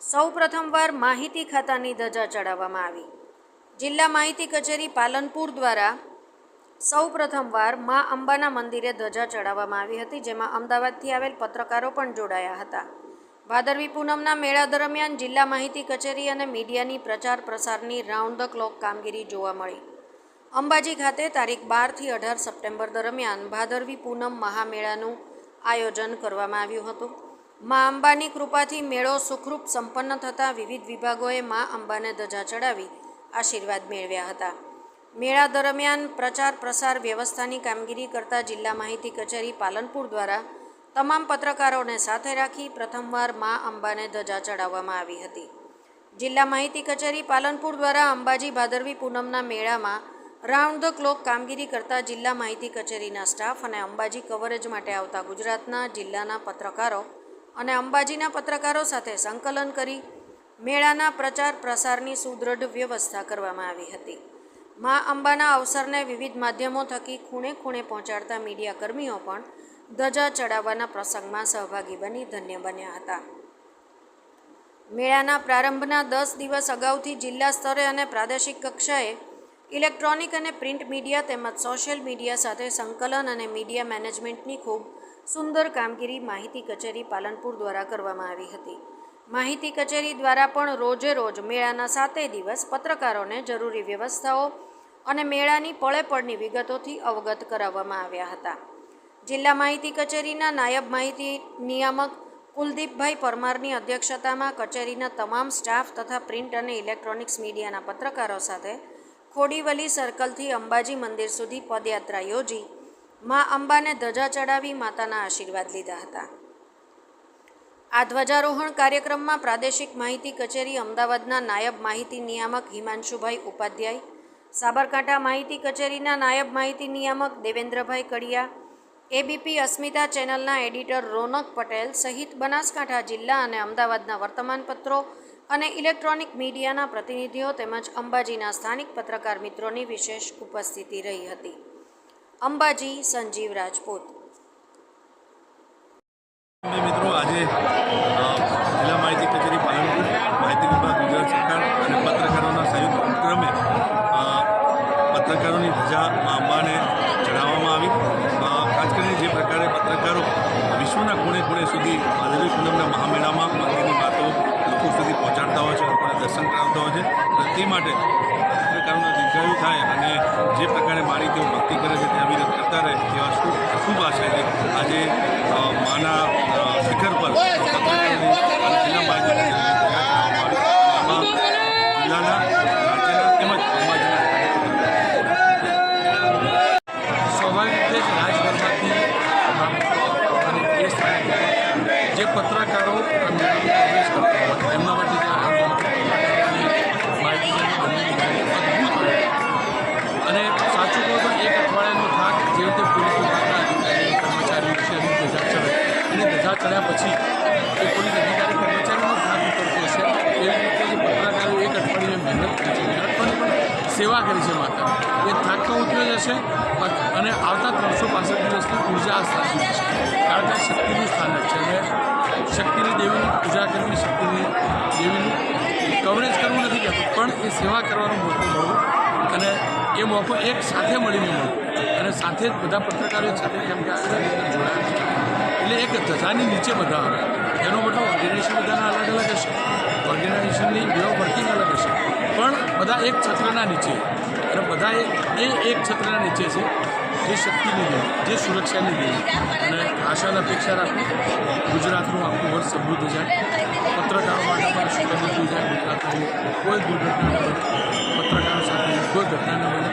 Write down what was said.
સૌ પ્રથમવાર માહિતી ખાતાની ધજા ચડાવવામાં આવી. જિલ્લા માહિતી કચેરી પાલનપુર દ્વારા સૌ પ્રથમવાર મા અંબાના મંદિરે ધજા ચડાવવામાં આવી હતી, જેમાં અમદાવાદથી આવેલ પત્રકારો પણ જોડાયા હતા. ભાદરવી પૂનમના મેળા દરમિયાન જિલ્લા માહિતી કચેરી અને મીડિયાની પ્રચાર પ્રસારની રાઉન્ડ ધ ક્લોક કામગીરી જોવા મળી. અંબાજી ખાતે તારીખ બારથી અઢાર સપ્ટેમ્બર દરમિયાન ભાદરવી પૂનમ મહામેળાનું આયોજન કરવામાં આવ્યું હતું. મા અંબાની કૃપાથી મેળો સુખરૂપ સંપન્ન થતાં વિવિધ વિભાગોએ મા અંબાને ધજા ચડાવી આશીર્વાદ મેળવ્યા હતા. મેળા દરમિયાન પ્રચાર પ્રસાર વ્યવસ્થાની કામગીરી કરતા જિલ્લા માહિતી કચેરી પાલનપુર દ્વારા તમામ પત્રકારોને સાથે રાખી પ્રથમવાર મા અંબાને ધજા ચડાવવામાં આવી હતી. જિલ્લા માહિતી કચેરી પાલનપુર દ્વારા અંબાજી ભાદરવી પૂનમના મેળામાં રાઉન્ડ ધ ક્લોક કામગીરી કરતા જિલ્લા માહિતી કચેરીના સ્ટાફ અને અંબાજી કવરેજ માટે આવતા ગુજરાતના જિલ્લાના પત્રકારો અને અંબાજીના પત્રકારો સાથે સંકલન કરી મેળાના પ્રચાર પ્રસારની સુદૃઢ વ્યવસ્થા કરવામાં આવી હતી. મા અંબાના અવસરને વિવિધ માધ્યમો થકી ખૂણે ખૂણે પહોંચાડતા મીડિયા કર્મીઓ પણ ધજા ચડાવવાના પ્રસંગમાં સહભાગી બની ધન્ય બન્યા હતા. મેળાના પ્રારંભના દસ દિવસ અગાઉથી જિલ્લા સ્તરે અને પ્રાદેશિક કક્ષાએ ઇલેક્ટ્રોનિક અને પ્રિન્ટ મીડિયા તેમજ સોશિયલ મીડિયા સાથે સંકલન અને મીડિયા મેનેજમેન્ટની ખૂબ સુંદર કામગીરી માહિતી કચેરી પાલનપુર દ્વારા કરવામાં આવી હતી. માહિતી કચેરી દ્વારા પણ રોજે રોજ મેળાના સાતેય દિવસ પત્રકારોને જરૂરી વ્યવસ્થાઓ અને મેળાની પળે પળની વિગતોથી અવગત કરાવવામાં આવ્યા હતા. જિલ્લા માહિતી કચેરીના નાયબ માહિતી નિયામક કુલદીપભાઈ પરમારની અધ્યક્ષતામાં કચેરીના તમામ સ્ટાફ તથા પ્રિન્ટ અને ઇલેક્ટ્રોનિક્સ મીડિયાના પત્રકારો સાથે ખોડીવલી સર્કલથી અંબાજી મંદિર સુધી પદયાત્રા યોજી. મા અંબાને ધજા ચડાવી માતાના આશીર્વાદ લીધા હતા. આ ધ્વજારોહણ કાર્યક્રમમાં પ્રાદેશિક માહિતી કચેરી અમદાવાદના નાયબ માહિતી નિયામક હિમાંશુભાઈ ઉપાધ્યાય, સાબરકાંઠા માહિતી કચેરીના નાયબ માહિતી નિયામક દેવેન્દ્રભાઈ કડિયા, એબીપી અસ્મિતા ચેનલના એડિટર રોનક પટેલ સહિત બનાસકાંઠા જિલ્લા અને અમદાવાદના વર્તમાનપત્રો અને ઇલેક્ટ્રોનિક મીડિયાના પ્રતિનિધિઓ તેમજ અંબાજીના સ્થાનિક પત્રકાર મિત્રોની વિશેષ ઉપસ્થિતિ રહી હતી. અંબાજી સંજીવ રાજપૂત. મિત્રો, આજે જિલ્લા માહિતી કચેરી પાલનપુર માહિતી વિભાગ ગુજરાત સરકાર અને પત્રકારોના સંયુક્ત ઉપક્રમે પત્રકારોની ધજા અંબાને ચઢાવવામાં આવી. ખાસ કરીને જે પ્રકારે પત્રકારો વિશ્વના ખૂણે ખૂણે સુધી ભાદરવી પૂનમના મહામેળામાં મંદિરની લોકો સુધી પહોંચાડતા હોય છે લોકોને દર્શન કરાવતા હોય છે. અને તે માટે પત્રકારોના દીર્ઘાયુ થાય અને જે પ્રકારે મારી તેઓ ભક્તિ કરે છે તે અવિરત કરતા રહે તેવા શુભ શુભ છે. આજે માના શિખર પર જિલ્લા જિલ્લાના રાજ્યના તેમજ સ્વાભાવિક રીતે જ રાજભરમાંથી જે પત્રકારો આ મેળામાં પ્રવેશ કરતા હોય એમના માટે જે આયોજન પત્રકારોની માહિતી બનીની માહિતી અદ્ભુત હોય અને સાચું કહું તો એક અઠવાડિયાનો થાક જે રીતે પોલીસ વિભાગના અધિકારીઓ કર્મચારીઓ છે એની ધજા ચડે એની ધજા ચડ્યા પછી એ પોલીસ અધિકારી કર્મચારીનો થાક ઉતરતો હશે એવી રીતે જે પત્રકારો એક અઠવાડિયે મહેનત કરી છે વિરાટ કોહલી પણ સેવા કરી છે માતા. એ થાક તો ઉતર્યો જશે અને આવતા ત્રણસો પાસઠ દિવસની ઊર્જા આ સ્થાપિત છે. કારણ કે શક્તિનું સ્થાન છે. અને શક્તિની દેવીની પૂજા કરવી, શક્તિની દેવીનું કવરેજ કરવું નથી કહેતું, પણ એ સેવા કરવાનો મોકો મળવો. અને એ મોકો એક સાથે મળીને મળવો. અને સાથે જ બધા પત્રકારો સાથે કેમ કે જોડાયા છે. એટલે એક ધજાની નીચે બધા આવે. એનો મતલબ ઓર્ગેનાઇઝેશન બધાના અલગ અલગ બધા એક છત્રના નીચે. અને બધા એ એક છત્રના નીચે છે. જે શક્તિની દેવી જે સુરક્ષાની દેવી અને આશા અને અપેક્ષા રાખું ગુજરાતનું આખું વર્ષ સમૃદ્ધ જાય પત્રકારો માટે પણ શુભ જાય ગુજરાતની કોઈ દુર્ઘટના ન બને પત્રકારો સાથે કોઈ ઘટના ન બને.